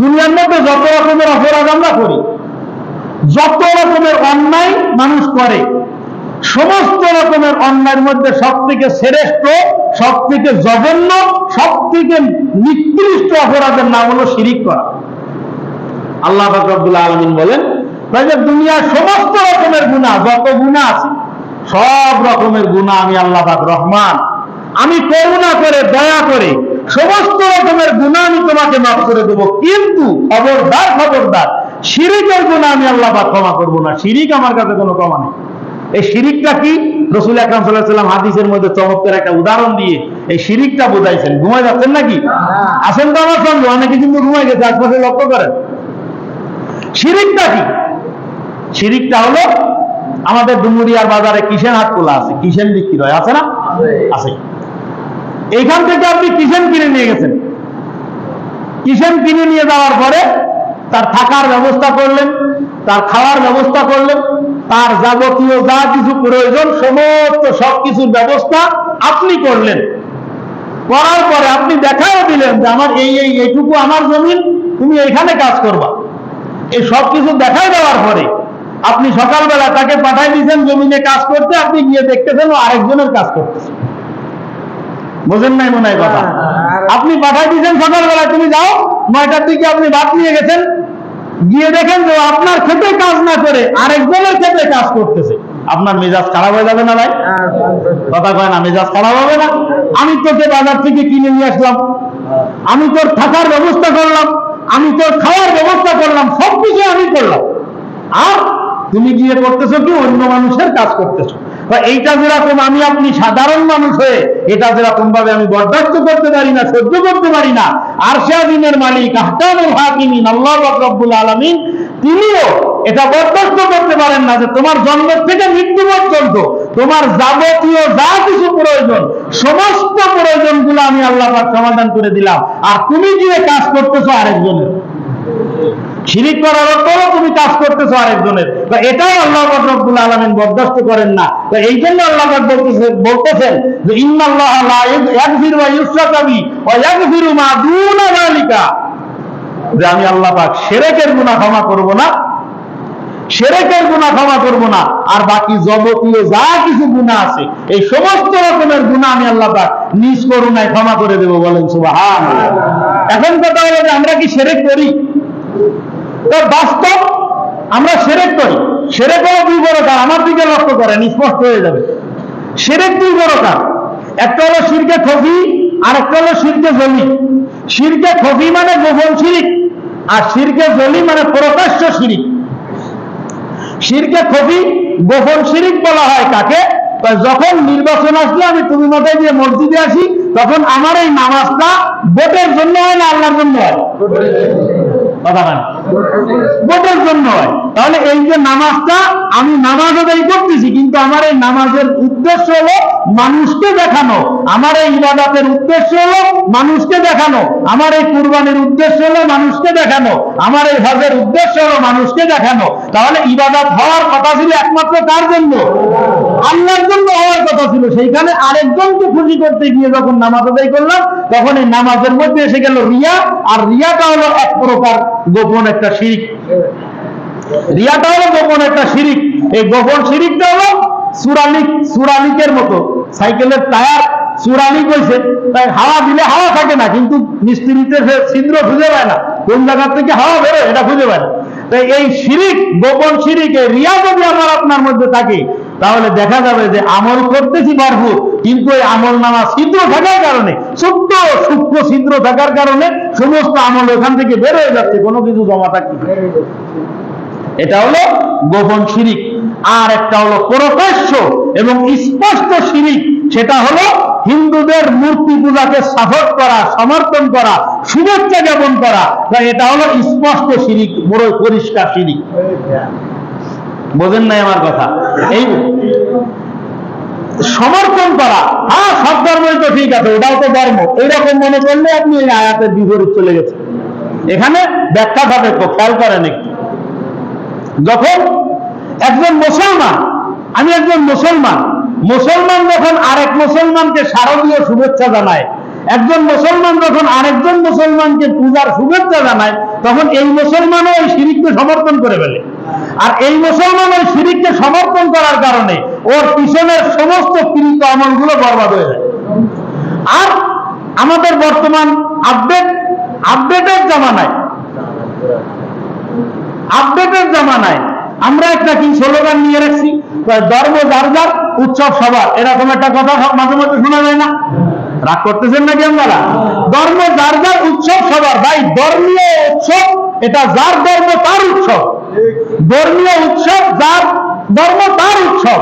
দুনিয়ার মধ্যে যত রকমের অপরাধ আমরা করি, যত রকমের অন্যায় মানুষ করে, সমস্ত রকমের অন্যায়ের মধ্যে সব থেকে শ্রেষ্ঠ সব থেকে জঘন্য সব থেকে নিকৃষ্ট অপরাধের নাম হলো শিরিক করা। আল্লাহ ফাকরুল্লাহ আলমিন বলেন দুনিয়ার সমস্ত রকমের গুণা যত গুণা আছে, সব রকমের গুণা আমি আল্লাহ রহমান। আমি করুণা করে, দয়া করে সমস্ত রকমের গুণা আমি তোমাকে মাফ করে দেবো। কিন্তু খবরদার খবরদার, শিরিকের গুণা আমি আল্লাহ পাক ক্ষমা করব না। শিরিক আমার কাছে কোনো ক্ষমা নেই। এই শিরিকটা কি? রসুল আকরাম সাল্লাহ সাল্লাম হাদিসের মধ্যে চমৎকার একটা উদাহরণ দিয়ে এই শিরিকটা বোঝাইছেন। ঘুমাই যাচ্ছেন নাকি? আসেন তো আমার সঙ্গে, অনেকে কিন্তু ঘুমাই গেছে, আশপাশে লক্ষ্য করেন। শিরিকটা কি? শিরিকটা হলো আমাদের ডুমুরিয়ার বাজারে কিসেন হাট খোলা আছে? কিসেন বিক্রি হয় আছে না? আছে। এইখান থেকে আপনি কিসেন কিনে নিয়ে গেছেন? কিসেন কিনে নিয়ে যাওয়ার পরে তার থাকার ব্যবস্থা করলেন, তার খাওয়ার ব্যবস্থা করলেন, তার যাবতীয় যা কিছু প্রয়োজন, সমস্ত সবকিছুর ব্যবস্থা আপনি করলেন। করার পরে আপনি দেখাও দিলেন যে আমার এই এই, এইটুকু আমার জমিন, তুমি এখানে কাজ করবা। এই সব কিছু দেখাই দেওয়ার পরে আপনি সকালবেলা তাকে পাঠাই দিয়েছেন জমিনে কাজ করতে, আপনি গিয়ে দেখতেছেন ও আরেকজনের কাজ করতেছে। বোঝেন নাই মনে হয় কথা? আপনি পাঠাই দিয়েছেন সকালবেলা তুমি যাও নয়টার দিকে আপনি ভাত নিয়ে গেছেন। গিয়ে দেখেন যে আপনার খেতে কাজ না করে আরেকজনের খেতে কাজ করতেছে। আপনার মেজাজ খারাপ হয়ে যাবে না ভাই? কথা কয় না মেজাজ খারাপ হবে না। আমি তোকে বাজার থেকে কিনে নিয়ে আসলাম। আমি তোর থাকার ব্যবস্থা করলাম। আমি তোর খাওয়ার ব্যবস্থা করলাম। সবকিছু আমি করলাম। আর তুমি গিয়ে করতেছো কি? অন্য মানুষের কাজ করতেছো। এইটা যেরকম আমি আপনি সাধারণ মানুষ হয়ে, এটা যেরকম ভাবে আমি বরদাস্ত করতে পারি না, সহ্য করতে পারি না আর দিনের মালিক আহতামুল হাকিমিন, আল্লাহ রব্বুল আলমিন, তিনিও এটা বরদাস্ত করতে পারেন না যে তোমার জন্ম থেকে মৃত্যু পর্যন্ত, তোমার যাবতীয় যা কিছু প্রয়োজন, সমস্ত প্রয়োজন প্রয়োজনগুলো আমি আল্লাহ সমাধান করে দিলাম। আর তুমি গিয়ে কাজ করতেছো আরেকজনের। শিরিক করার অর্থও তুমি কাজ করতেছো আরেকজনের। তো এটাও আল্লাহ আলামিন বরদাস্ত করেন না। এই জন্য আল্লাহ বলতেছেন যে, ইন্নাল্লাহ ওয়া ইউশরাকা বি ওয়া ইয়াগফিরু মা দুনা যালিকা। যে আমি আল্লাহ পাক শিরকের গুনাহ ক্ষমা করব না। সেরেকের গুণা ক্ষমা করব না। আর বাকি যাবতীয় যা কিছু গুণা আছে, এই সমস্ত রকমের গুণা আমি আল্লাহ পাক নিজ করুণায় ক্ষমা করে দেব বলেন সুবাহান এখন কথা হলো যে আমরা কি সেরেক করি? তো বাস্তব আমরা সেরেক করি। সেরেক হলো দুই প্রকার আমার দিকে লক্ষ্য করেন, স্পষ্ট হয়ে যাবে। সেরেক দুই প্রকার একটা হলো শিরকে খফি আর একটা হলো শিরকে জলি। শিরকে খফি মানে গোপন শিরিক, আর শিরকে জলি মানে প্রকাশ্য শিরিক। শিরকে খবি গোপন শিরিক বলা হয় কাকে? যখন নির্বাচন আসলে আমি তুমি মাথায় দিয়ে মসজিদে আসি, তখন আমার এই নামাজটা ভোটের জন্য হয় না আল্লাহর জন্য হয়? কথা জন্য হয়। তাহলে এই যে নামাজটা আমি নামাজ আদায় করতেছি, কিন্তু আমার এই নামাজের উদ্দেশ্য হলো মানুষকে দেখানো। আমার এই ইবাদতের উদ্দেশ্য হলো মানুষকে দেখানো। আমার এই কুরবানির উদ্দেশ্য হলো মানুষকে দেখানো। আমার এই হজের উদ্দেশ্য হলো মানুষকে দেখানো। তাহলে ইবাদত হওয়ার কথা ছিল একমাত্র কার জন্য? আল্লাহর জন্য হওয়ার কথা ছিল। সেইখানে আরেকজনকে খুশি করতে গিয়ে যখন নামাজ আদায় করলাম, তখন এই নামাজের মধ্যে এসে গেল রিয়া। আর রিয়াটা হলো এক প্রকার গোপন একটা শিরিক। রিয়াটা হলো গোপন একটা শিরিক। এই গোপন শিরিকটা হলো সুরালিক, সুরালিকের মতো। সাইকেলের টায়ার সুরালিক হয়েছে। তাই হাওয়া দিলে হাওয়া থাকে না, কিন্তু মিস্ত্রিতে ছিদ্র খুঁজে পায় না। কোন জায়গা থেকে হাওয়া বেরোয় এটা খুঁজে পায় না। তাই এই শিরিক, গোপন শিরিক রিয়া যদি আমার আপনার মধ্যে থাকে তাহলে দেখা যাবে যে আমল করতেছি ভরপুর কিন্তু এই আমল নামা ছিদ্র থাকার কারণে, ছোট্ট সূক্ষ্ম ছিদ্র থাকার কারণে সমস্ত আমল ওখান থেকে বের হয়ে যাচ্ছে, কোনো কিছু জমা থাকছে এটা হলো গোপন শিরিক। আর একটা হলো প্রকাশ্য এবং স্পষ্ট শিরিক, সেটা হলো হিন্দুদের মূর্তি পূজাকে সাপোর্ট করা সমর্থন করা, শুভেচ্ছা জ্ঞাপন করা এটা হলো স্পষ্ট শিরিক বড় পরিষ্কার শিরিক। বোঝেন নাই আমার কথা। এই সমর্থন করা। হ্যাঁ সব ধর্মই তো ঠিক আছে, ওটাও তো ধর্ম। এইরকম মনে করলে আপনি এই আয়াতের বিপরীত চলে গেছেন। এখানে ব্যাখ্যা তো খেয়াল করেন একটু। যখন একজন মুসলমান, আমি একজন মুসলমান মুসলমান যখন আরেক মুসলমানকে শারদীয় শুভেচ্ছা জানায় একজন মুসলমান যখন আরেকজন মুসলমানকে পূজার শুভেচ্ছা জানায়, তখন এই মুসলমানও ওই শিরিককে সমর্থন করে ফেলে। আর এই মুসলমান ওই শিরিককে সমর্থন করার কারণে ওর পিছনের সমস্ত কৃত আমলগুলো বরবাদ হয়ে যায়। আর আমাদের বর্তমান আপডেট আপডেটের জামানায় আপডেটের জামানায় আমরা একটা কি স্লোগান নিয়ে রাখছি? ধর্ম যার উৎসব সবার। এরকম একটা কথা মাঝে মাঝে শোনা যায় না? রাগ করতেছেন নাকি আপনারা? ধর্ম যার যার উৎসব সবার, ভাই, ধর্মীয় উৎসব, এটা যার ধর্ম তার উৎসব। ধর্মীয় উৎসব যার ধর্ম তার উৎসব।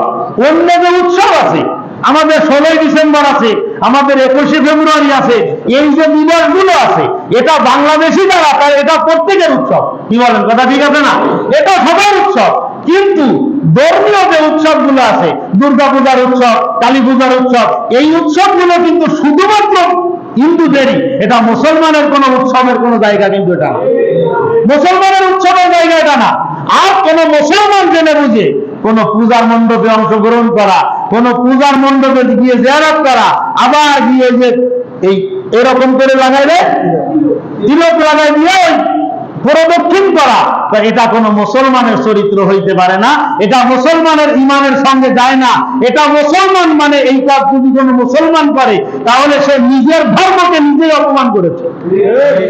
অন্য যে উৎসব আছে, আমাদের ষোলোই ডিসেম্বর আছে, আমাদের একুশে ফেব্রুয়ারি আছে, এই যে দিবসগুলো আছে, এটা বাংলাদেশি যারা তার এটা প্রত্যেকের উৎসব। কি বলেন, কথা ঠিক আছে না? এটা সবার উৎসব। কিন্তু ধর্মীয় যে উৎসবগুলো আছে দুর্গা পূজার উৎসব কালী পূজার উৎসব, এই উৎসবগুলো কিন্তু শুধুমাত্র হিন্দুদেরই, এটা মুসলমানের কোন উৎসবের কোন জায়গা কিন্তু এটা। মুসলমানের উৎসবের জায়গা এটা না আর কোন মুসলমান জেনে বুঝে কোন পূজার মণ্ডপে অংশগ্রহণ করা, কোন পূজার মণ্ডপে গিয়ে জেরাত করা, আবার গিয়ে যে এই এরকম করে লাগাইলে, তিলক লাগাই দিয়ে প্রদক্ষিণ করা, তা এটা কোনো মুসলমানের চরিত্র হইতে পারে না। এটা মুসলমানের ইমানের সঙ্গে যায় না। এটা মুসলমান মানে এই কাজ যদি কোনো মুসলমান করে, তাহলে সে নিজের ধর্মকে নিজেই অপমান করেছে।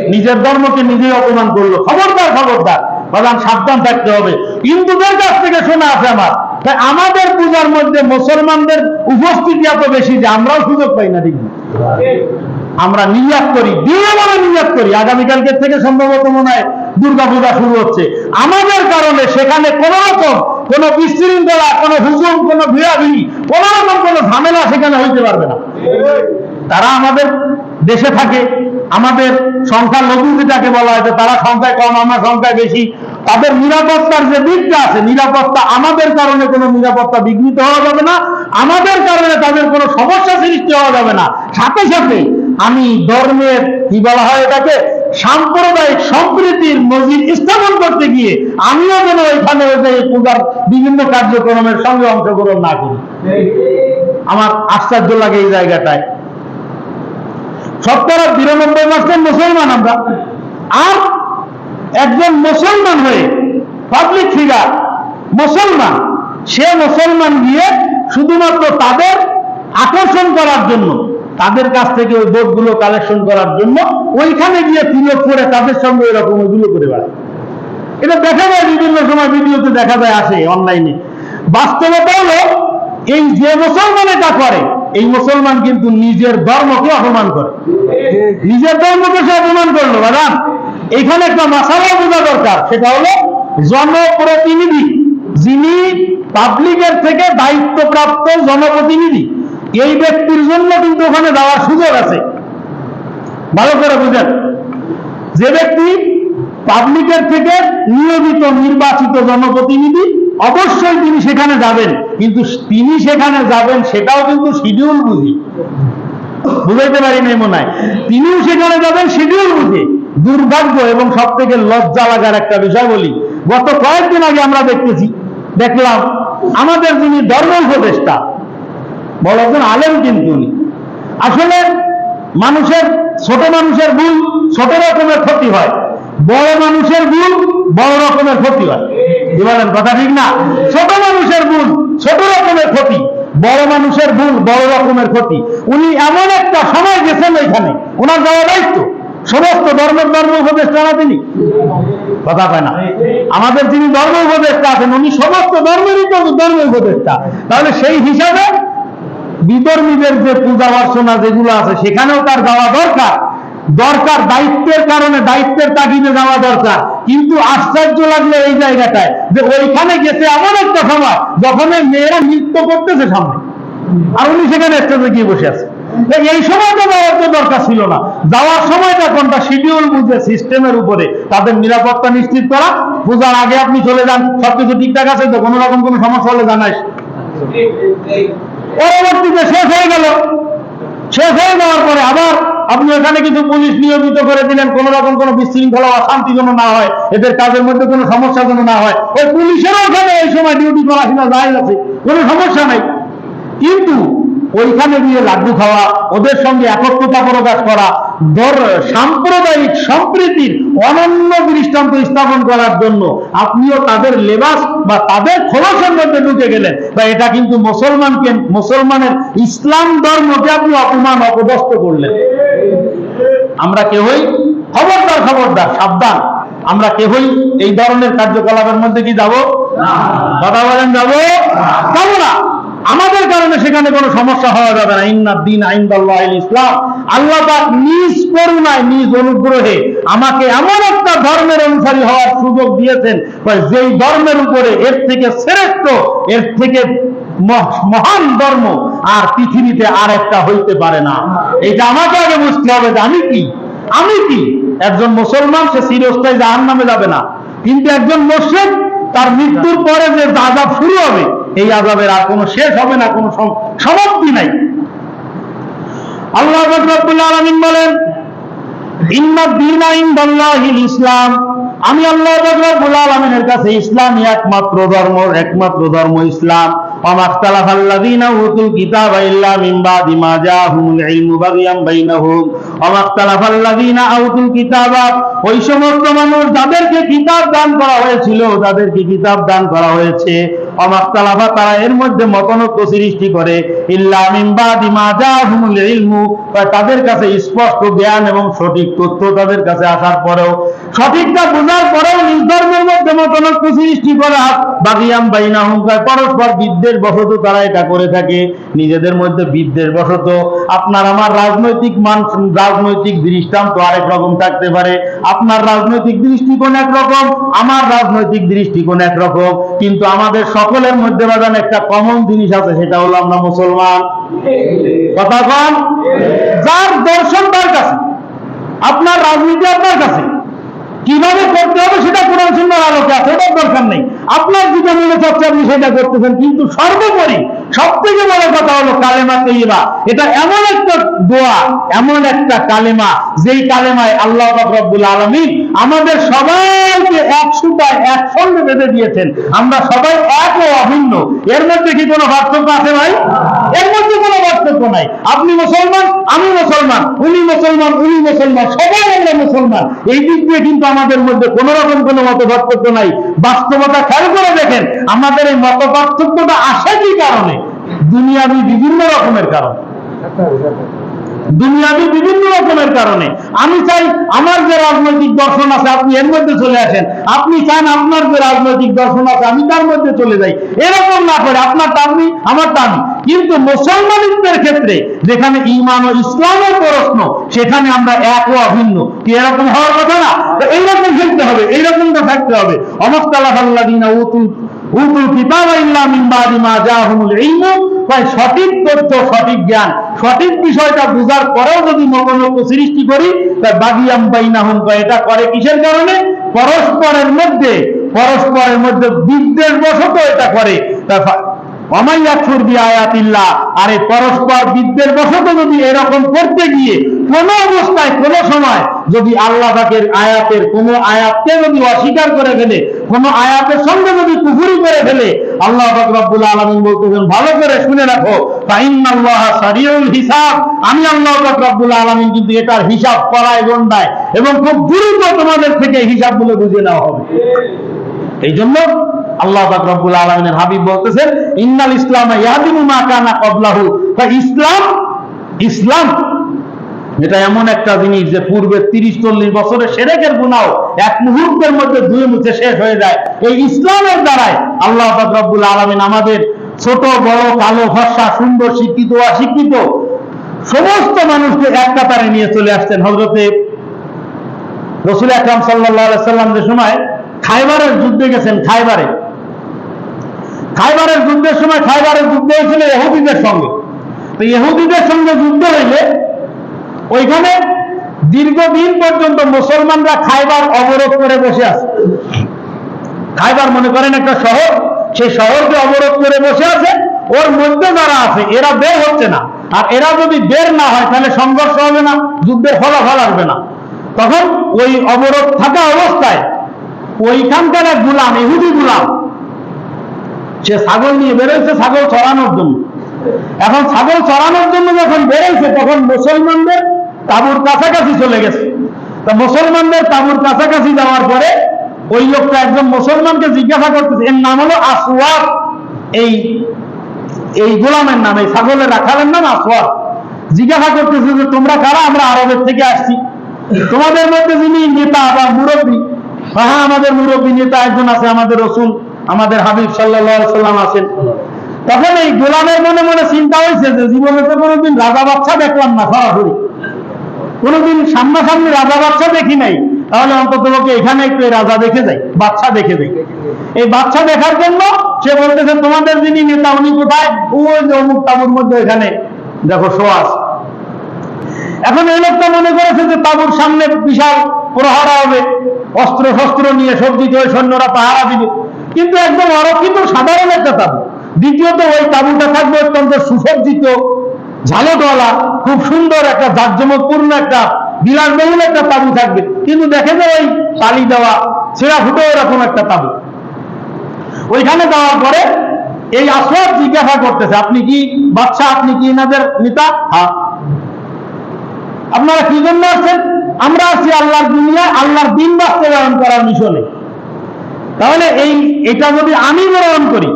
নিজের ধর্মকে নিজেই অপমান করল। খবরদার খবরদার। প্রধান সাবধান থাকতে হবে। হিন্দুদের কাছ থেকে শোনা আছে আমার। তাই আমাদের পূজার মধ্যে মুসলমানদের উপস্থিতি এত বেশি যে আমরাও সুযোগ পাই না ঠিক আমরা নিয়াত করি। দিয়ে মানে নিয়াত করি। আগামীকালকে থেকে সম্ভবত মনে হয় দুর্গা পূজা শুরু হচ্ছে। আমাদের কারণে সেখানে কোন রকম কোন বিশৃঙ্খলা, কোন হুজুম কোন ভিড়াভিড়ি কোন রকম কোন ঝামেলা সেখানে হইতে পারবে না। তারা আমাদের দেশে থাকে, আমাদের সংখ্যা লঘু যেটাকে বলা হয় যে তারা সংখ্যায় কম, আমরা সংখ্যায় বেশি, তাদের নিরাপত্তার যে দিকটা আছে, নিরাপত্তা আমাদের কারণে কোনো নিরাপত্তা বিঘ্নিত হওয়া যাবে না, আমাদের কারণে তাদের কোনো সমস্যা সৃষ্টি হওয়া যাবে না। সাথে সাথে আমি ধর্মের, কি বলা হয় এটাকে, সাম্প্রদায়িক সম্প্রীতির মসজিদ স্থাপন করতে গিয়ে আমিও যেন এখানে ওই পূজার বিভিন্ন কার্যক্রমের সঙ্গে অংশগ্রহণ না করি। আমার আশ্চর্য লাগে এই জায়গাটায়। শতকরা বিরানব্বই পার্সেন্ট মুসলমান আমরা। আর একজন মুসলমান হয়ে পাবলিক ফিগার মুসলমান, সে মুসলমান গিয়ে শুধুমাত্র তাদের আকর্ষণ করার জন্য তাদের কাছ থেকে ওই ভোটগুলো কালেকশন করার জন্য ওইখানে গিয়ে তিলক করে তাদের সঙ্গে এরকম ওইগুলো করে বেড়ায়। এটা দেখা যায় বিভিন্ন সময় ভিডিওতে দেখা যায়, আসে অনলাইনে বাস্তবতা হলো, এই যে মুসলমান এটা করে, এই মুসলমান কিন্তু নিজের ধর্মকে অপমান করে। নিজের ধর্মকে সে অপমান করল দাদা এখানে একটা মাসালা বোঝা দরকার, সেটা হলো জনপ্রতিনিধি, যিনি পাবলিকের থেকে দায়িত্বপ্রাপ্ত জনপ্রতিনিধি এই ব্যক্তির জন্য কিন্তু ওখানে যাওয়ার সুযোগ আছে। ভালো করে বুঝেন। যে ব্যক্তি পাবলিকের থেকে নিয়মিত নির্বাচিত জনপ্রতিনিধি, অবশ্যই তিনি সেখানে যাবেন। কিন্তু তিনি সেখানে যাবেন, সেটাও কিন্তু শিডিউল বুঝি। বুঝাইতে পারি নাই মনে হয়। তিনিও সেখানে যাবেন শিডিউল বুঝে। দুর্ভাগ্য এবং সব থেকে লজ্জা লাগার একটা বিষয় বলি। গত কয়েকদিন আগে আমরা দেখতেছি, দেখলাম, আমাদের যিনি ধর্ম উপদেষ্টা বড় একজন আলেম কিন্তু উনি। আসলে মানুষের, ছোট মানুষের ভুল ছোট রকমের ক্ষতি হয়। বড় মানুষের ভুল বড় রকমের ক্ষতি হয়। কি বলেন, কথা ঠিক না? ছোট মানুষের ভুল ছোট রকমের ক্ষতি, বড় মানুষের ভুল বড় রকমের ক্ষতি। উনি এমন একটা সময় গেছেন এখানে ওনার যাওয়া দায়িত্ব। সমস্ত ধর্মের ধর্ম উপদেষ্টা না তিনি? কথা কয় না। আমাদের যিনি ধর্ম উপদেষ্টা আছেন, উনি সমস্ত ধর্মেরই ধর্ম উপদেষ্টা। তাহলে সেই হিসাবে বিধর্মীদের যে পূজা অর্চনা যেগুলো আছে, সেখানেও তার যাওয়া দরকার। দরকার দায়িত্বের কারণে দায়িত্বের তাগিদে যাওয়া দরকার। কিন্তু আশ্চর্য লাগল এই জায়গাটায় যে ওইখানে গেছে এমন একটা সময় যখন মেয়েরা নৃত্য করতেছে সামনে। আর উনি সেখানে স্টেজে গিয়ে বসে আছে। এই সময়টা যাওয়ার তো দরকার ছিল না। যাওয়ার সময়টা কোনটা শিডিউল বুঝে সিস্টেমের উপরে তাদের নিরাপত্তা নিশ্চিত করা, পূজার আগে আপনি চলে যান, সবকিছু ঠিকঠাক আছে তো কোনো রকম কোনো সমস্যা হলে জানাইস পরবর্তীতে শেষ হয়ে গেল। শেষ হয়ে যাওয়ার পরে আবার আপনি এখানে কিছু পুলিশ নিয়োজিত করে দিলেন, কোন রকম কোনো বিশৃঙ্খলা অশান্তি যেন না হয়, এদের কাজের মধ্যে কোনো সমস্যা যেন না হয়। ওই পুলিশেরও ওখানে এই সময় ডিউটি করা যায় আছে, কোনো সমস্যা নাই। কিন্তু ওইখানে গিয়ে লাড্ডু খাওয়া ওদের সঙ্গে একত্রতা প্রকাশ করা ধর সাম্প্রদায়িক সম্প্রীতির অনন্য দৃষ্টান্ত স্থাপন করার জন্য আপনিও তাদের লেবাস বা তাদের খোলসের মধ্যে ঢুকে গেলেন। বা এটা কিন্তু মুসলমানকে মুসলমানের ইসলাম ধর্মকে আপনি অপমান অপদস্থ করলেন। আমরা কেহই? খবরদার খবরদার সাবধান। আমরা কেহই এই ধরনের কার্যকলাপের মধ্যে কি যাব? কথা বলেন যাব? যাব না। আমাদের কারণে সেখানে কোনো সমস্যা হওয়া যাবে না। ইন্নাদ দিন আইন্দাল্লাহ ইসলাম। আল্লাহ নিজ করুণায়, নিজ অনুগ্রহে আমাকে এমন একটা ধর্মের অনুসারী হওয়ার সুযোগ দিয়েছেন যেই ধর্মের উপরে এর থেকে শ্রেষ্ঠ, এর থেকে মহান ধর্ম আর পৃথিবীতে আর একটা হইতে পারে না। এটা আমাকে আগে বুঝতে হবে যে আমি কি? আমি কি? একজন মুসলমান, সে চিরস্থায়ী জাহান নামে যাবে না। কিন্তু একজন মোর্শেদ তার মৃত্যুর পরে যে দাদা শুরু হবে এই আজাবের আর কোনো শেষ হবে না, কোনো সমাপ্তি নাই। আল্লাহ রব্বুল আলমিন বলেন ইসলাম। আমি আল্লাহ রব্বুল আলমিনের কাছে ইসলামই একমাত্র ধর্ম একমাত্র ধর্ম ইসলাম। ومختلف الذين اوتوا الكتاب الا من بعد ما جاءهم العلم بغيا بينهم ومختلف الذين اوتوا الكتاب ওই সমস্ত মানুষ যাদেরকে কিতাব দান করা হয়েছিল যাদেরকে কিতাব দান করা হয়েছে অমাক্তালাফা তারা এর মধ্যে মতনৈক্য সৃষ্টি করে ইল্লা মিন বাদি মা জাহুমুল ইলমু বা তাদের কাছে স্পষ্ট জ্ঞান এবং সঠিক তথ্য তাদের কাছে আসার পরেও সঠিকটা বোঝার পরেও নিজ ধর্মের মধ্যে মতনৈক্য সৃষ্টি করা বাগিয়াম বাইনাহুম কয় পরস্পর বিদ্বেষ বশত তারা এটা করে থাকে, নিজেদের মধ্যে বিদ্বেষ বশত। আপনার আমার রাজনৈতিক মান, রাজনৈতিক দৃষ্টান্ত আরেক রকম থাকতে পারে। আপনার রাজনৈতিক দৃষ্টিকোণ একরকম, আমার রাজনৈতিক দৃষ্টিকোণ একরকম। কিন্তু আমাদের সকলের মধ্যে বাজান একটা কমন জিনিস আছে, সেটা হলো আমরা মুসলমান। কথা কন? যার দর্শন তার কাছে, আপনার রাজনীতি আপনার কাছে। কীভাবে করতে হবে সেটা কোরআন সুন্দর আলোকে আছে, এটার দরকার নেই। আপনার যেটা মনে চাচ্ছে আপনি সেটা করতেছেন, কিন্তু সর্বোপরি সব থেকে বড় কথা হলো কালেমা তৈবা এটা এমন একটা দোয়া, এমন একটা কালেমা, যেই কালেমায় আল্লাহ রব্বুল আলমিন আমাদের সবাইকে এক সুতায় একসঙ্গে বেঁধে দিয়েছেন। আমরা সবাই এক ও অভিন্ন। এর মধ্যে কি কোনো পার্থক্য আছে ভাই? এর মধ্যে কোনো পার্থক্য নাই। আপনি মুসলমান, আমি মুসলমান, উনি মুসলমান উনি মুসলমান, সবাই আমরা মুসলমান। এই দিক দিয়ে কিন্তু আমাদের মধ্যে কোনো রকম কোনো মত পার্থক্য নাই। বাস্তবতা খেয়াল করে দেখেন আমাদের এই মত পার্থক্যটা আসে কি কারণে? দুনিয়াবি বিভিন্ন রকমের কারণ। দুনিয়াবি বিভিন্ন রকমের কারণে। আমি চাই আমার যে রাজনৈতিক দর্শন আছে, আপনি এর মধ্যে চলে আসেন। আপনি চান আপনার যে রাজনৈতিক দর্শন আছে, আমি তার মধ্যে চলে যাই। এরকম না করে আপনার টানবি, আমার টানবি। কিন্তু মুসলমানিত্বের ক্ষেত্রে, যেখানে ইমান ও ইসলামের প্রশ্ন, সেখানে আমরা এক ও অভিন্ন। কি এরকম হওয়ার কথা না? এইরকম খেলতে হবে, এইরকমটা থাকতে হবে। অমস্তালা আল্লাদিনা উতুল সঠিক তথ্য, সঠিক জ্ঞান, সঠিক বিষয়টা বোঝার পরেও যদি মগনত্ব সৃষ্টি করি তাই বাগিয়াম বাইনাহুম কয় এটা করে কিসের কারণে? পরস্পরের মধ্যে পরস্পরের মধ্যে বিদ্বেষ বশত এটা করে। পরস্পর বশত যদি এরকম করতে গিয়ে কোন অবস্থায় কোন সময় যদি আল্লাহ পাকের আয়াতের কোন আয়াতকে যদি অস্বীকার করে ফেলে কোন আয়াতের সঙ্গে যদি কুফুরি করে ফেলে আল্লাহ পাক রব্বুল আলামিন বলতেছেন ভালো করে শুনে রাখো হিসাব। আমি আল্লাহ পাক রব্বুল আলামিন কিন্তু এটার হিসাব করায় গন্ডায় এবং খুব দ্রুত তোমাদের থেকে হিসাবগুলো বুঝে নেওয়া হবে। এই জন্য আল্লাহ রব্বুল আলামিনের হাবিব বলতেছেন, ইন্নাল ইসলাম ইয়াদিমু মা কানা ক্বাবলাহু। তা ইসলাম ইসলাম এটা এমন একটা জিনিস যে পূর্বে তিরিশ চল্লিশ বছরের সেরেকের গুণাও এক মুহূর্তের মধ্যে ধুয়ে মুছে শেষ হয়ে যায়। এই ইসলামের দ্বারাই আল্লাহ রব্বুল আলামিন আমাদের ছোট, বড়, কালো, ফর্সা, সুন্দর, শিক্ষিত, অশিক্ষিত সমস্ত মানুষকে এক কাতারে নিয়ে চলে আসছেন। হজরতে রসুল আকরাম সাল্লাহ সাল্লাম যে সময় খাইবারের যুদ্ধে গেছেন, খাইবারে খাইবারের যুদ্ধের সময় খাইবারের যুদ্ধ হয়েছিল ইহুদিদের সঙ্গে। তো ইহুদিদের সঙ্গে যুদ্ধ হইলে ওইখানে দীর্ঘদিন পর্যন্ত মুসলমানরা খাইবার অবরোধ করে বসে আছে। খাইবার মনে করেন একটা শহর, সেই শহরকে অবরোধ করে বসে আছে, ওর মধ্যে যারা আছে, এরা বের হচ্ছে না। আর এরা যদি বের না হয়, তাহলে সংঘর্ষ হবে না, যুদ্ধের ফলাফল আসবে না। তখন ওই অবরোধ থাকা অবস্থায় ওইখানকার এক গুলাম, ইহুদি গুলাম সে ছাগল নিয়ে বেরোচ্ছে ছাগল চড়ানোর জন্য। এখন ছাগল চড়ানোর জন্য যখন বেড়েছে তখন মুসলমানদের তাবুর কাছাকাছি চলে গেছে। তা মুসলমানদের তাবুর কাছাকাছি যাওয়ার পরে ওই লোকটা একজন মুসলমানকে জিজ্ঞাসা করতেছে, এর নাম হলো আসওয়াদ। এই এই গোলামের নাম, এই ছাগলের রাখালের নাম আসওয়াদ। জিজ্ঞাসা করতেছে যে, তোমরা কারা? আমরা আরবের থেকে আসছি। তোমাদের মধ্যে যিনি নেতা বা মুরব্বী হ্যাঁ আমাদের মুরব্বী নেতা একজন আছে, আমাদের রসুল। আমাদের হাবিব সাল্লাম আছেন। তখন এই গোলামের মনে মনে চিন্তা হয়েছে যে জীবনে তো কোনোদিন রাজা বাচ্চা দেখলাম না, সরাসরি। কোনোদিন সামনাসামনি রাজা বাচ্চা দেখি নাই। তাহলে অন্তত এখানে একটু এই রাজা দেখে যাই, বাচ্চা দেখে যাই। এই বাচ্চা দেখার জন্য সে বলতেছে, তোমাদের যিনি নেতা, উনি কোথায়? ওই যে অমুক তাবুর মধ্যে এখানে। দেখো সোয়াস এখন এই লোকটা মনে করেছে যে তাবুর সামনে বিশাল প্রহারা হবে। অস্ত্র শস্ত্র নিয়ে সজ্জিত ওই সৈন্যরা পাহারা দিবে। কিন্তু একদম অরক্ষিত সাধারণ একটা তাবু। দ্বিতীয়ত ওই তাবুটা থাকবে অত্যন্ত সুসজ্জিত ঝালটওয়ালা খুব সুন্দর একটা জাঁকজমকপূর্ণ একটা, বিলাসবহুল একটা তাবু থাকবে। কিন্তু দেখে যে ওই তালি দেওয়া, ছেঁড়া ফুটো এরকম একটা তাবু। ওইখানে যাওয়ার পরে এই আসওয়াদ জিজ্ঞাসা করতেছে, আপনি কি বাচ্চা আপনি কি এনাদের নেতা? হ্যাঁ। আপনারা কি জন্য আসছেন আমরা আছি আল্লাহর দুনিয়া, আল্লাহর দিন বাস্তবায়ন করার মিশনে। তাহলে এই, এটা যদি আমি গ্রহণ করি,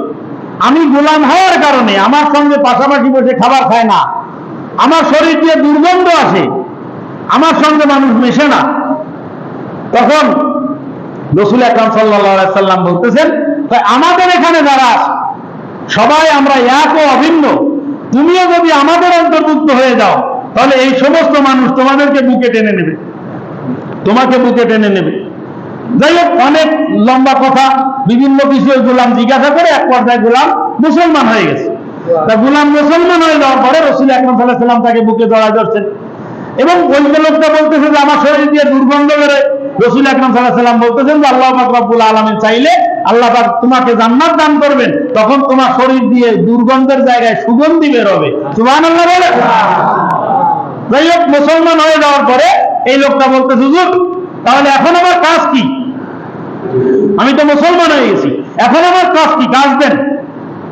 আমি গোলাম হওয়ার কারণে আমার সঙ্গে পাশাপাশি বসে খাবার খায় না, আমার শরীর দিয়ে দুর্গন্ধ আসে, আমার সঙ্গে মানুষ মেশে না, তখন রসুল আকরাম সাল্লাহ সাল্লাম বলতেছেন "তাই আমাদের এখানে যারা সবাই আমরা এক ও অভিন্ন। তুমিও যদি আমাদের অন্তর্ভুক্ত হয়ে যাও তাহলে এই সমস্ত মানুষ তোমাদেরকে বুকে টেনে নেবে। তোমাকে বুকে টেনে নেবে। যাই হোক, অনেক লম্বা কথা, বিভিন্ন কিছু গোলাম জিজ্ঞাসা করে এক পর্যায়ে গোলাম মুসলমান হয়ে গেছে। তা গোলাম মুসলমান হয়ে যাওয়ার পরে রসুল আকরম সাল্লাহ সাল্লাম তাকে বুকে জড়া ধরছেন। এবং ওই লোকটা বলতেছে যে, আমার শরীর দিয়ে দুর্গন্ধ বেরোয়। রসুল আকরম সাল্লাহ সাল্লাম বলতেছেন যে, আল্লাহ পাক আলমিন চাইলে আল্লাহ পাক তোমাকে জান্নাত দান করবেন। তখন তোমার শরীর দিয়ে দুর্গন্ধের জায়গায় সুগন্ধি বেরোবে। সুবহানাল্লাহ বলে। যাই হোক, মুসলমান হয়ে যাওয়ার পরে এই লোকটা বলতে, হুজুর, তাহলে এখন আমার কাজ কি? আমি তো মুসলমান হয়ে গেছি, এখন আমার কাজ কি? কাজ দেন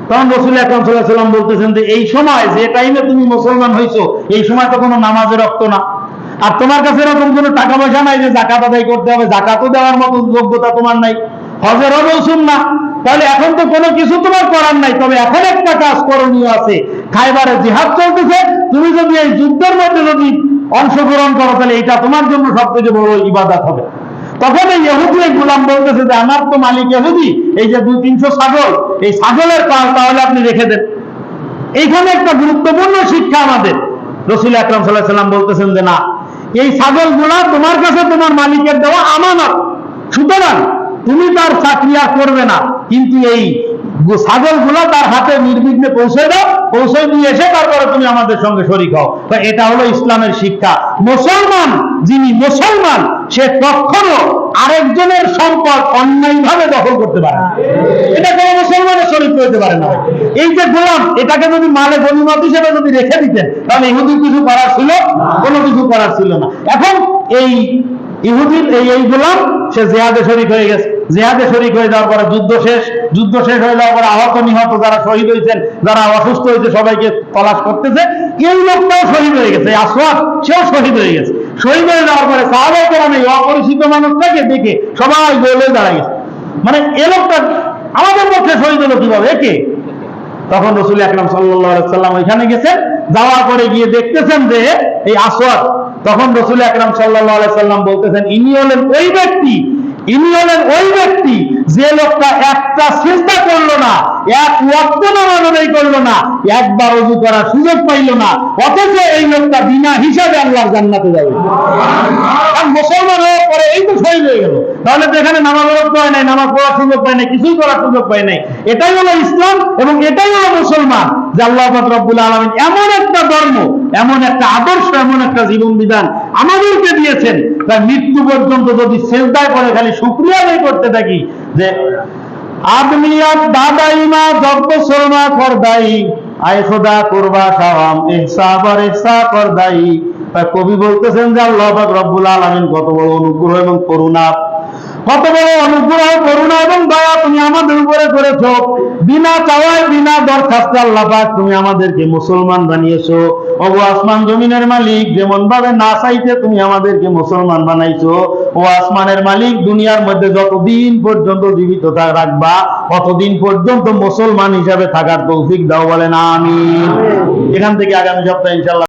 তখন রসুল আকরম সাল্লাহ সাল্লাম বলতেছেন যে, এই সময়, যে টাইমে তুমি মুসলমান হয়েছো এই সময় তো কোনো নামাজের রক্ত না। আর তোমার কাছে এরকম কোনো টাকা পয়সা নাই যে জাকাত আদায় করতে হবে জাকাতও দেওয়ার মতো যোগ্যতা তোমার নাই। হজেরও মৌসুম না তাহলে এখন তো কোনো কিছু তোমার করার নাই, তবে এখন একটা কাজ করণীয় আছে। খাইবারে জিহাদ চলতেছে তুমি যদি এই যুদ্ধের মধ্যে যদি অংশগ্রহণ করো, তাহলে এটা তোমার জন্য সব থেকে বড় ইবাদত হবে। তখন এই ইহুদি গোলাম বলতেছে যে, আমার তো মালিক ইহুদি, এই যে দুই তিনশো ছাগল এই ছাগলের পাল তাহলে আপনি রেখে দেন। এইখানে একটা গুরুত্বপূর্ণ শিক্ষা আমাদের। রসুল আকরাম সাল্লাহ সাল্লাম বলতেছেন যে, না, এই ছাগলগুলা তোমার কাছে তোমার মালিকের দেওয়া আমানত। সুতরাং তুমি তার চাকরি করবে না। কিন্তু এই ছাগলগুলা তার হাতে নির্বিঘ্নে পৌঁছে দাও, পৌঁছে দিয়ে এসে তারপরে তুমি আমাদের সঙ্গে শরিক হও। তো এটা হলো ইসলামের শিক্ষা। মুসলমান, যিনি মুসলমান, সে কখনো আরেকজনের সম্পদ অন্যায়ভাবে দখল করতে পারে। এটা কোনো মুসলমানের শরীর করতে পারে না। এই যে গোলাম, এটাকে যদি মালে গণিমত হিসেবে যদি রেখে দিতেন, তাহলে ইহুদি কিছু করার ছিল? কোনো কিছু করার ছিল না। এখন এই ইহুদির এই গোলাম, সে জেহাদে শরিক হয়ে গেছে। জেহাদে শরিক হয়ে যাওয়ার পরে যুদ্ধ শেষ যুদ্ধ শেষ হয়ে যাওয়ার পরে আহত নিহত যারা শহীদ হয়েছেন, যারা অসুস্থ হয়েছে, সবাইকে তলাশ করতেছে। এই লোকটাও শহীদ হয়ে গেছে আসওয়াদ, সেও শহীদ হয়ে গেছে। শহীদ হয়ে যাওয়ার পরে সাহাবাই এই অপরিচিত মানুষটাকে দেখে সবাই বলে দাঁড়ায় গেছে। মানে এ লোকটা আমাদের পক্ষে শহীদ হলো কীভাবে? একে তখন রসুল আকরাম সাল্লাম ওইখানে গেছেন, যাওয়ার পরে গিয়ে দেখতেছেন যে এই আসওয়াদ, তখন রসুল আকরাম সাল্লাহ সাল্লাম বলতেছেন, ইনি হলেন ওই ব্যক্তি ইনি হলেন ওই ব্যক্তি যে লোকটা একটা চেষ্টা করল না, এক ওয়াক্ত আদায় করল না, একবার অজু করার সুযোগ পাইলো না, অথচ এই লোকটা বিনা হিসাবে আল্লাহর জান্নাতে যাবে। মুসলমান হওয়ার পরে এই তো শহীদ হয়ে গেল। তাহলে তো এখানে নামাজ রক্ত হয় নাই, নামাজ পড়ার সুযোগ পায় নাই, কিছুই করার সুযোগ পায় নাই। এটাই হলো ইসলাম এবং এটাই হলো মুসলমান। যে আল্লাহ রব্বুল আলমিন এমন একটা ধর্ম, এমন একটা আদর্শ, এমন একটা জীবন বিধান আমাদেরকে দিয়েছেন, তার মৃত্যু পর্যন্ত যদি সেজদায় করে খালি শুক্রিয়া আদায় করতে থাকি যে আদমিয়াত জব্দ শর্মা কবি বলতেছেন যে, আল্লাহ রব্বুল আলমিন কত বড় অনুগ্রহ এবং করুণা। কত বড় অনুগ্রহ করুণা এবং দয়া তুমি আমাদের উপরে করেছ। বিনা চাওয়ায় বিনা দরখাস্তে আল্লাহ পাক তুমি আমাদেরকে মুসলমান বানিয়েছো। ওগো আসমান জমিনের মালিক যেমন ভাবে না চাইতে তুমি আমাদেরকে মুসলমান বানাইছো। ও আসমানের মালিক দুনিয়ার মধ্যে যতদিন পর্যন্ত জীবিত রাখবা ততদিন পর্যন্ত মুসলমান হিসাবে থাকার তৌফিক দাও বলেন আমি এখান থেকে আগামী সপ্তাহে ইনশাল্লাহ